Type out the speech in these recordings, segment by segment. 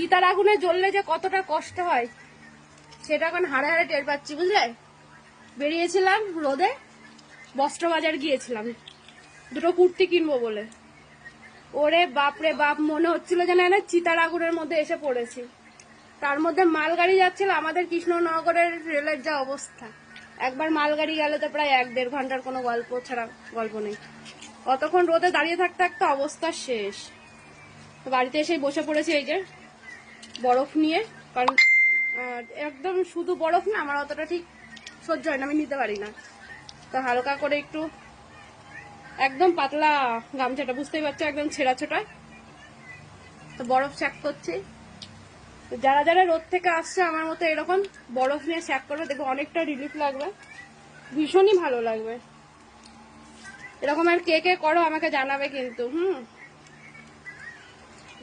চিতার আগুনে জ্বললে যে কতটা কষ্ট হয়, সেটা এখন হাড়ে হাড়ে টের পাচ্ছি, বুঝলে? বেরিয়েছিলাম রোদে বস্ত্র বাজার গিয়েছিলাম। দুটো কুর্তি কিনবো বলে। ওরে বাপরে বাপ, মনে হচ্ছিল যেন না চিতার আগুনের মধ্যে এসে পড়েছি। তার মধ্যে মালগাড়ি যাচ্ছিল, আমাদের কৃষ্ণনগরের রেলের যা অবস্থা। একবার মালগাড়ি গেলে তো প্রায় এক দেড় ঘণ্টার কোনো গল্প ছাড়া গল্প নেই। অতক্ষণ রোদে দাঁড়িয়ে থাকতে থাকতে অবস্থা শেষ। বাড়িতে এসেই বসে পড়েছি এই যে। বরফ নিয়ে, কারণ একদম শুধু বরফ না, আমার অতটা ঠিক সহ্য হয় না, আমি নিতে পারি না। তো হালকা করে একটু, একদম পাতলা গামছাটা, বুঝতেই পারছ, একদম ছেঁড়া ছোটা। তো বরফ শ্যাক করছি। তো যারা যারা রোদ থেকে আসছে, আমার মতো এরকম বরফ নিয়ে শ্যাক করবে, দেখবে অনেকটা রিলিফ লাগবে। ভীষণই ভালো লাগবে। এরকম আর কে কে করো, আমাকে জানাবে কিন্তু, হুম?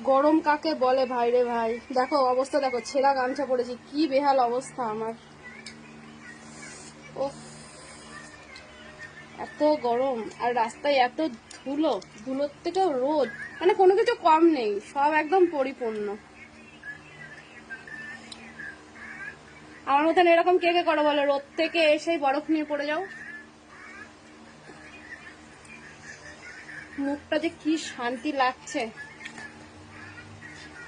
গরম কাকে বলে ভাই রে ভাই? দেখো অবস্থা, দেখো ছেঁড়া গামছা পড়েছি কি বেহাল অবস্থা আমার। ও এত গরম, আর রাস্তায় এত ধুলো, ধুলোর থেকেও রোদ মানে কোনো কিছু কম নেই, সব একদম পরিপূর্ণ। আমার মতন এরকম কে কে করো বলো? রোদ থেকে এসেই বরফ নিয়ে পড়ে যাও। মুখটা যে কি শান্তি লাগছে।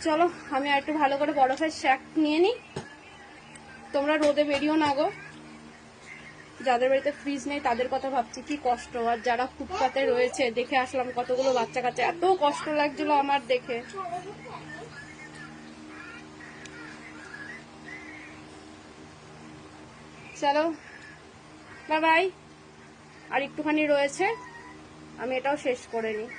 চলো, আমি আর একটু ভালো করে বরফের শ্যাক নিয়ে নিই। তোমরা রোদে বেরিও না গো। যাদের বাড়িতে ফ্রিজ নেই, তাদের কথা ভাবছি, কি কষ্ট। আর যারা ফুটপাতে রয়েছে, দেখে আসলাম কতগুলো বাচ্চা কাচ্চা। এত কষ্ট লাগছিল আমার দেখে। চলো বাই বাই আর একটুখানি রয়েছে, আমি এটাও শেষ করে নিই।